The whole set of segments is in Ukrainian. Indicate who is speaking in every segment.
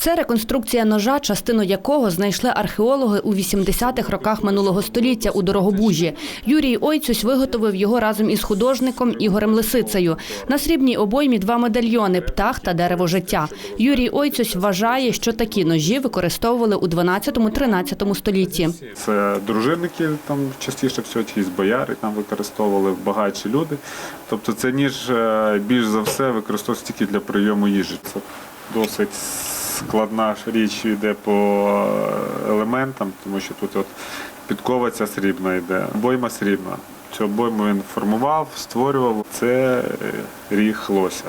Speaker 1: Це реконструкція ножа, частину якого знайшли археологи у 80-х роках минулого століття у Дорогобужі. Юрій Ойцюсь виготовив його разом із художником Ігорем Лисицею. На срібній обоймі два медальйони птах та дерево життя. Юрій Ойцюсь вважає, що такі ножі використовували у 12-13 столітті.
Speaker 2: Це дружинники там частіше всього, якісь бояри там використовували багатші люди. Тобто це ніж е, більш за все використовується тільки для прийому їжі. Це досить складна річ йде по е, елементам, тому що тут от підкова срібна йде, обойма срібна. Цю обойму він формував, створював. Це е, ріг лося.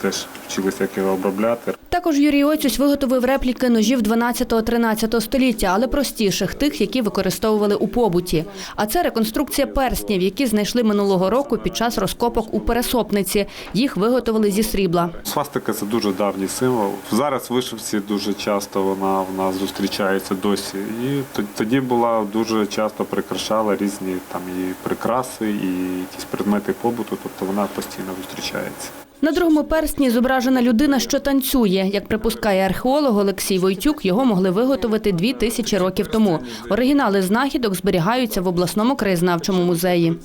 Speaker 2: Теж вчилися, як його обробляти.
Speaker 1: Також Юрій Оцюсь виготовив репліки ножів 12-13 століття, але простіших, тих, які використовували у побуті. А це реконструкція перснів, які знайшли минулого року під час розкопок у Пересопниці. Їх виготовили зі срібла.
Speaker 2: Свастика це дуже давній символ. Зараз в вишивці дуже часто вона в нас зустрічається досі. І тоді була дуже часто прикрашала різні там і прикраси, і якісь предмети побуту, тобто вона постійно зустрічається.
Speaker 1: На другому персні зображена людина, що танцює. Як припускає археолог Олексій Войтюк, його могли виготовити дві тисячі років тому. Оригінали знахідок зберігаються в обласному краєзнавчому музеї.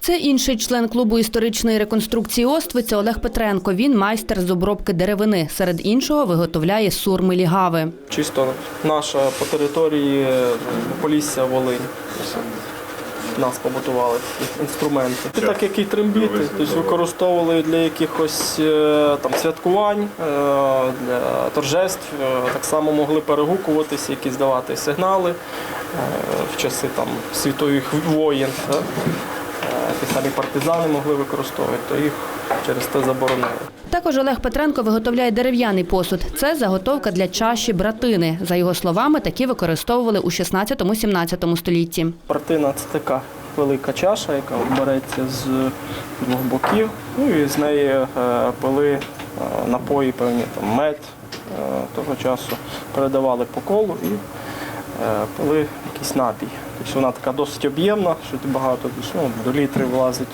Speaker 1: Це інший член клубу історичної реконструкції Оствиця Олег Петренко. Він майстер з обробки деревини. Серед іншого виготовляє сурми лігави.
Speaker 3: Чисто наша по території е, Полісся Волинь. Нас побутували інструменти. І так як і трембіти, тобто використовували для якихось е, там святкувань, е, для торжеств. Е, Так само могли перегукуватися, якісь давати сигнали в часи там світових воєн. Ті самі партизани могли використовувати, то їх через те заборонили.
Speaker 1: Також Олег Петренко виготовляє дерев'яний посуд. Це заготовка для чаші братини. За його словами, такі використовували у 16-17 столітті.
Speaker 3: Партина це така велика чаша, яка береться з двох боків. Ну і з неї е, пили е, напої, певні там мед е, того часу передавали по колу і пили якийсь напій. Тобто вона така досить об'ємна, що ти багато ну, до літри влазить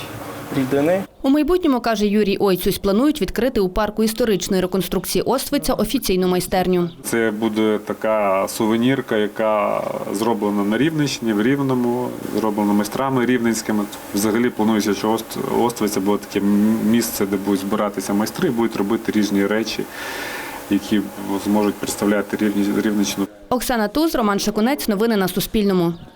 Speaker 3: рідини.
Speaker 1: У майбутньому, каже Юрій Ойцюсь, планують відкрити у парку історичної реконструкції Оствиця офіційну майстерню.
Speaker 2: Це буде така сувенірка, яка зроблена на Рівненщині, в Рівному, зроблена майстрами рівненськими. Взагалі планується, що Ост- Оствиця буде таке місце, де будуть збиратися майстри, і будуть робити різні речі, які зможуть представляти Рівні- Рівненщину
Speaker 1: Оксана Туз, Роман Шакунець. Новини на Суспільному.